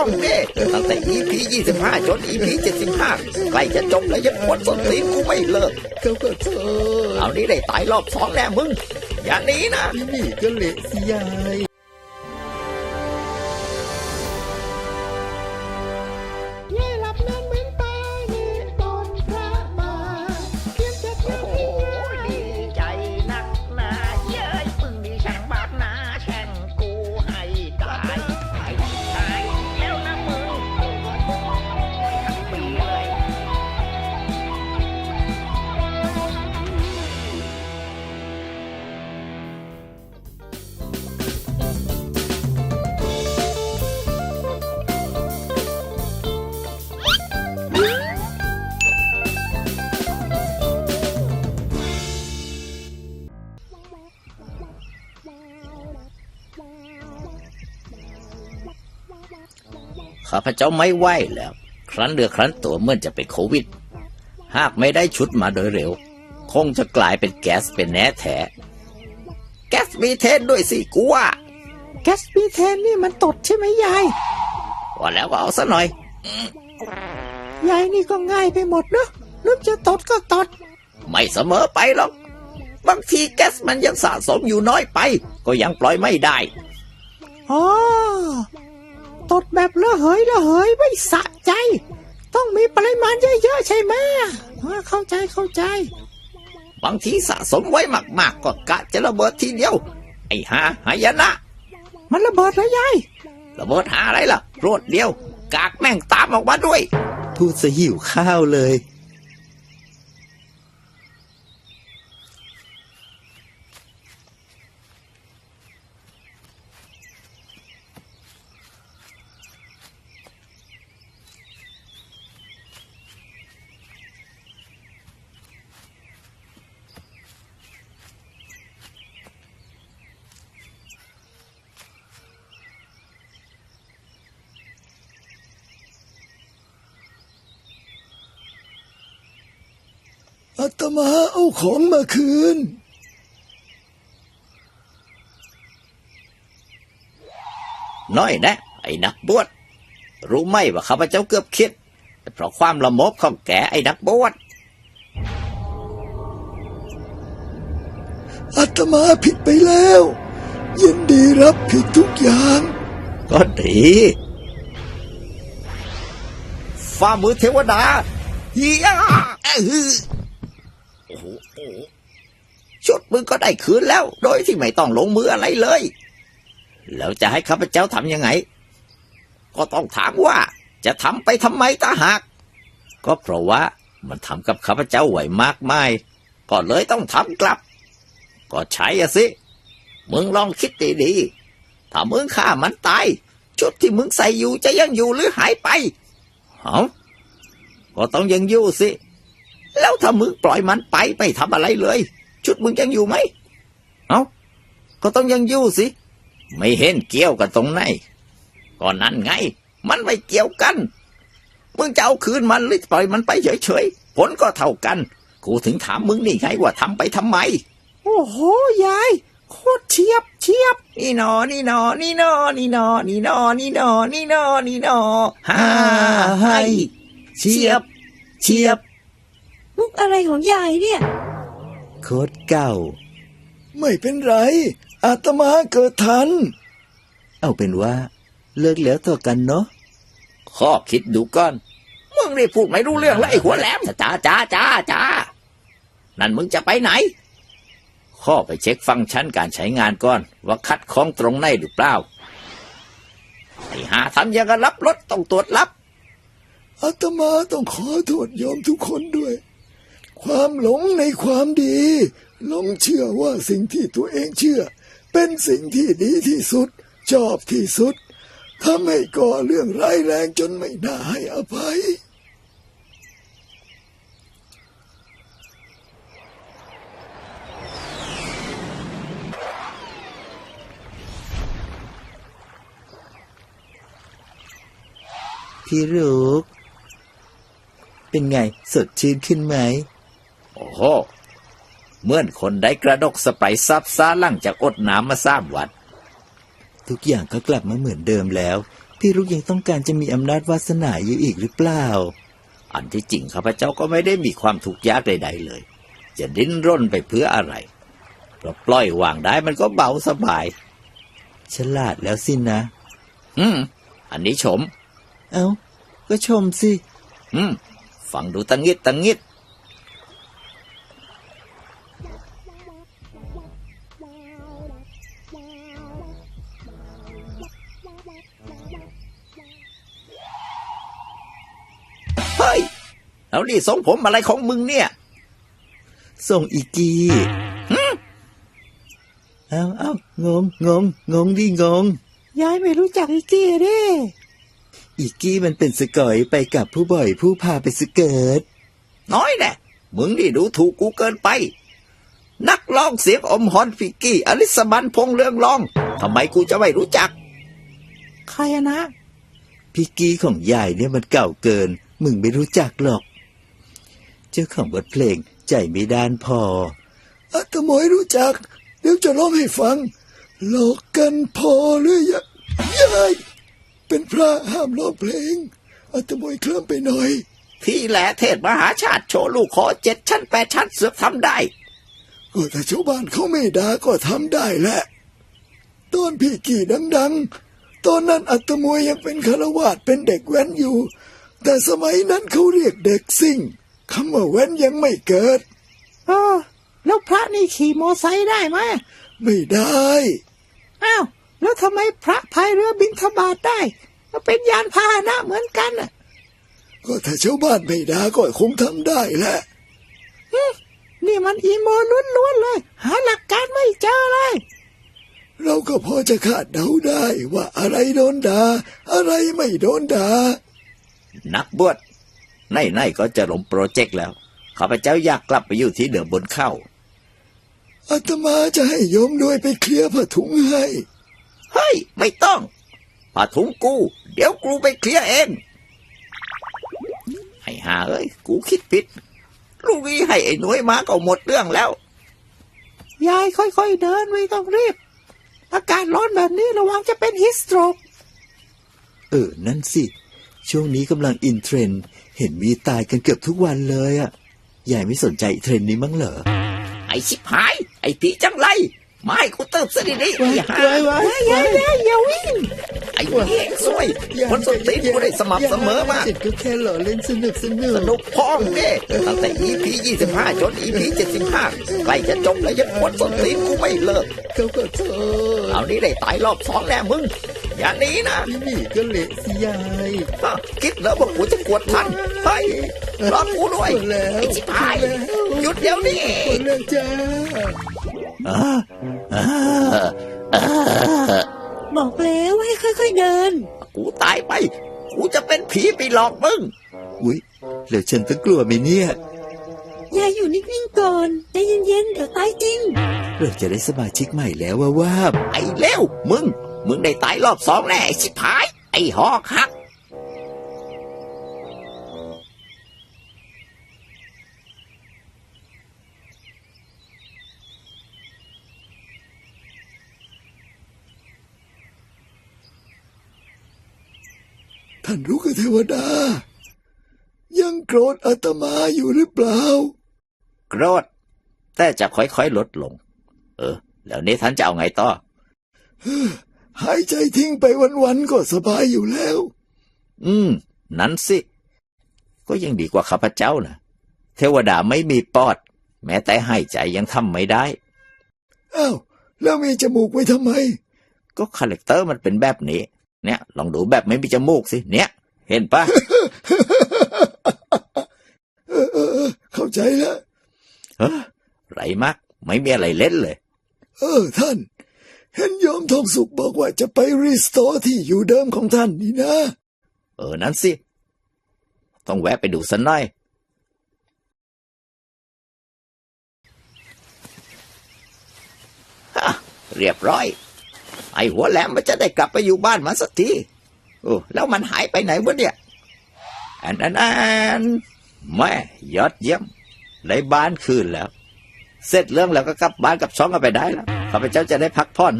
องดิตั้งแต่ EP 25 จน EP 75 ใกล้จะจบแล้วยังปวดส้นตีนกูไม่เลิกเขาก็เธอเอานี้ได้ตายรอบสองแน่มึง อย่างนี้นะ ที่นี่ก็เละสิยาย ข้าพเจ้าไม่ไหวแล้ว ครั้นเดือครั้นตัวเมื่อจะเป็นโควิด หากไม่ได้ชุดมาโดยเร็ว คงจะกลายเป็นแก๊สเป็นแน่แท้ แก๊สมีเทนด้วยสิกูว่า แกสปีเทนนี่มันตดใช่ไหมยายว่าแล้วก็เอาซะหน่อย ยายนี่ก็ง่ายไปหมดเนอะนึกจะตดก็ตด ไม่เสมอไปหรอกบางทีแก๊สมันยังสะสมอยู่น้อยไป ก็ยังปล่อยไม่ได้ อ๋อ ตดแบบละเหยละเหยไม่สะใจ ต้องมีปริมาณเยอะๆใช่ไหมอ่าเข้าใจเข้าใจ บางทีสะสมไว้มากๆก็กะจะระเบิดทีเดียว ไอ้หาหายนะ มันระเบิดแล้วยายระเบิดหาอะไรล่ะรวดเดียว กากแม่งตามออกมาด้วย พูดซะหิวข้าวเลย อาตมาเอาของมาคืน น้อยนะ ไอ้นักบวช รู้ไหมว่าข้าพเจ้าเกือบคิด เพราะความละโมบของแกไอ้นักบวชอาตมาผิดไปแล้ว ยินดีรับผิดทุกอย่าง ก็ดีฝ่ามือเทวดาเฮีย ชุดมึงก็ได้คืนแล้ว โดยที่ไม่ต้องลงมืออะไรเลย แล้วจะให้ข้าพเจ้าทำยังไง ก็ต้องถามว่าจะทำไปทำไมตาหาก ก็เพราะว่ามันทำกับข้าพเจ้าไหวมากมายก็เลยต้องทำกลับ ก็ใช่อะสิ มึงลองคิดดีๆ ถ้ามึงฆ่ามันตาย ชุดที่มึงใส่อยู่จะยังอยู่หรือหายไป เอ้าก็ต้องยังอยู่สิ แล้วถ้ามึงปล่อยมันไปไม่ทำอะไรเลย ชุดมึงยังอยู่ไหม เอ้า ก็ต้องยังอยู่สิ ไม่เห็นเกี่ยวกันตรงไหนก็นั่นไง มันไม่เกี่ยวกัน มึงจะเอาคืนมันหรือปล่อยมันไปเฉยๆ ผลก็เท่ากัน กูถึงถามมึงนี่ไงว่าทำไปทำไม โอ้โห ยาย โคตรเฉียบเฉียบ นี่นอ นี่นอ นี่นอ นี่นอ นี่นอ นี่นอ นี่นอ นี่นอฮ่าให้เฉียบเฉียบ มุกอะไรของยายเนี่ย โคตรเก่า ไม่เป็นไร อาตมาเกิดทัน เอาเป็นว่า เลิกแล้วต่อกันเนาะข้อคิดดูก่อนมึงได้พูดไม่รู้เรื่องแล้วไอ้หัวแหลมจ้าจ้าจ้าจ้านั่นมึงจะไปไหน ข้อไปเช็คฟังก์ชันการใช้งานก่อน ว่าคัดของตรงไหนหรือเปล่าไอ้หาทำอยังกับรับรถต้องตรวจรับอาตมาต้องขอโทษโยมทุกคนด้วย ความหลงในความดีหลงเชื่อว่าสิ่งที่ตัวเองเชื่อ เป็นสิ่งที่ดีที่สุด ชอบที่สุดทำให้ก่อเรื่องร้ายแรงจนไม่น่าให้อภัย พี่ลูกเป็นไงสดชื่นขึ้นไหม โอ้โหเหมื่อนคนได้กระดกสไปซับซ่าหลังจากอดน้ำมาสามวันทุกอย่างก็กลับมาเหมือนเดิมแล้ว พี่รุกยังต้องการจะมีอำนาจวาสนาอยู่อีกหรือเปล่า อันที่จริงข้าพเจ้าก็ไม่ได้มีความทุกข์ยากใดๆเลย จะดิ้นร่นไปเพื่ออะไรเพราะปล่อยวางได้มันก็เบาสบาย ฉลาดแล้วสินะ อืม อันนี้ชม เอ้า ก็ชมสิ อืม ฟังดูตังงิดตังงิด แล้วนี่ทรงผมอะไรของมึงเนี่ยส่งอีกีเอ้าเอ้างงงงงงดิงงยายไม่รู้จักอีกี้เด้อีกี้มันเป็นสกอยไปกับผู้บ่อยผู้พาไปสเกิร์ตน้อยแน่มึงนี่ดูถูกกูเกินไป นักร้องเสียงอมฮอนฟิกกี้ อลิสมันพงษ์เรืองรองทำไมกูจะไม่รู้จัก ใครอะนะพี่กี้ของยายเนี่ยมันเก่าเกิน มึงไม่รู้จักหรอก เจ้าของบทเพลงใจไม่ด้านพออาตมอยรู้จัก เดี๋ยวจะร้องให้ฟัง หลอกกันพอหรือยังยายเป็นพระห้ามร้องเพลงอาตมอยเคลื่อนไปหน่อย พี่แหละเทศมหาชาติโชว์ลูกคอเจ็ดชั้นแปดชั้นเสือกทำได้ก็ถ้าชาวบ้านเขาไม่ด่าก็ทำได้แหละตอนพี่กี่ดัง ๆ ตอนนั้นอัตมวยยังเป็นคารวาสเป็นเด็กแว้นอยู่ แต่สมัยนั้นเขาเรียกเด็กซิ่ง คำว่าแว้นยังไม่เกิดเออแล้วพระนี่ขี่มอไซค์ได้ไหมไม่ได้ อ้าว แล้วทำไมพระพายเรือบินทบาทได้ก็เป็นยานพาหนะเหมือนกันน่ะ ก็ถ้าชาวบ้านไม่ด่าก็คงทำได้แหละนี่มันอีโมล้วนๆเลย หาหลักการไม่เจอเลย เราก็พอจะคาดเดาได้ว่าอะไรโดนด่าอะไรไม่โดนด่านักบวช ในๆก็จะลงโปรเจกต์แล้วข้าพเจ้าอยากกลับไปอยู่ที่เดิมบนเข้าอาตมาจะให้โยมด้วยไปเคลียร์ผ้าถุงให้เฮ้ยไม่ต้องผ้าถุงกู เดี๋ยวกูไปเคลียร์เองให้หาเอ้ยกูคิดผิด ลูกนี้ให้ไอ้หน่วยมาก็หมดเรื่องแล้ว ยายค่อยๆเดินไม่ต้องรีบ อากาศร้อนแบบนี้ระวังจะเป็นฮิสโตรก เออ นั่นสิ ช่วงนี้กำลังอินเทรนด์ เห็นมีตายกันเกือบทุกวันเลยอะยายไม่สนใจเทรนด์นี้มั้งเหรอ ไอ้ชิบหาย ไอ้ผีจังไรไม่ให้กูเติบซะดีๆไอ้ห่าอย่าอย่าอย่าอย่าวิ่งไอ้เหี้ยซวยคนสนตีนกูได้สม่ำเสมอมากจิตก็แค่หล่อเล่นสนุกสนุสกนุกพองเนี่ยตั้งแต่ EP 25จน EP 75ใกล้จะจบแล้วยังปวดส้นตีนกูไม่เลิกเขาก็โทษเอานี้ได้ตายรอบสองแน่มึง อย่าหนี้นะพี่หนีก็เละสิยายฮะคิดแล้วว่ากูจะกวดทันเฮ้ยรอกูด้วยหมดแล้วไอ้ชิบหายหยุดเดี๋ยวนี้หมดแล้วจ้าบอกแล้วว่าให้ค่อยๆเดิน กูตายไป กูจะเป็นผีไปหลอกมึง อุ๊ยแล้วฉันต้องกลัวไหมเนี่ยยายอยู่นิ่งๆก่อนใจเย็นๆเดี๋ยวตายจริง เราจะได้สมาชิกใหม่แล้วว่าว่าไอ้เลวมึง มึงได้ตายรอบสองแน่ไอ้ชิบหาย ไอ้หอกหักท่านรู้กับเทวดา ยังโกรธอาตมาอยู่หรือเปล่า โกรธ แต่จะค่อยๆลดลง เออ แล้วนี้ท่านจะเอาไงต่อหายใจทิ้งไปวันๆก็สบายอยู่แล้ว อืม นั้นสิ ก็ยังดีกว่าข้าพเจ้านะเทวดาไม่มีปอด แม้แต่ให้ใจยังทำไม่ได้ อ้าว แล้วมีจมูกไว้ทำไม ก็คาแรคเตอร์มันเป็นแบบนี้ เนี่ย ลองดูแบบไม่มีจมูกสิ เนี่ย เห็นปะเออเออเออเข้าใจแล้วเฮ้อไรมาก ไม่มีอะไรเล่นเลย เออ ท่าน เห็นโยมทองสุขบอกว่าจะไปรีสโตร์ที่อยู่เดิมของท่านนี่นะ เออ นั้นสิ ต้องแวะไปดูสันหน่อย ฮะ เรียบร้อย ไอ้หัวแหลมมันจะได้กลับไปอยู่บ้านมันสักทีโอ้แล้วมันหายไปไหนวะเนี่ยอันอันอันแม่ยอดเยี่ยมได้บ้านคืนแล้ว เสร็จเรื่องแล้วก็กลับบ้านกลับช่องกันไปได้แล้ว ข้าพเจ้าจะได้พักผ่อน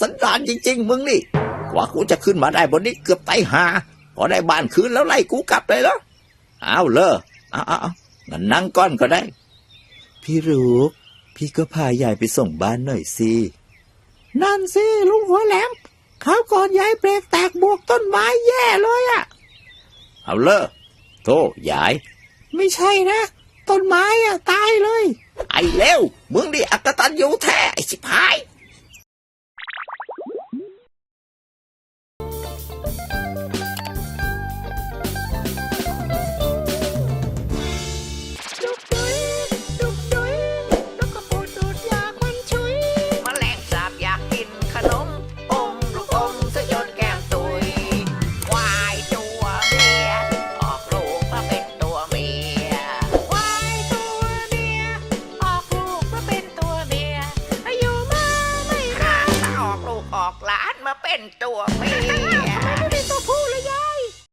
สันดานจริง ๆ มึงนี่กูว่ากูจะขึ้นมาได้บนนี้เกือบไตหาพอได้บ้านคืนแล้วไล่กูกลับเลยเหรอเอาเลยเอาเอาเอางั้นนั่งก้อนก็ได้ พี่รูกพี่ก็พายายไปส่งบ้านหน่อยสิ นั่นสิลุงหัวแหลมเขาวก่อนยายเบรกแตกบวกต้นไม้แย่เลยอะเอาเลยโธ่ยาย ไม่ใช่นะ ต้นไม้อะตายเลย ไอ้เร็วมึงดิอักตันอยู่แท้ไอ้ชิบหาย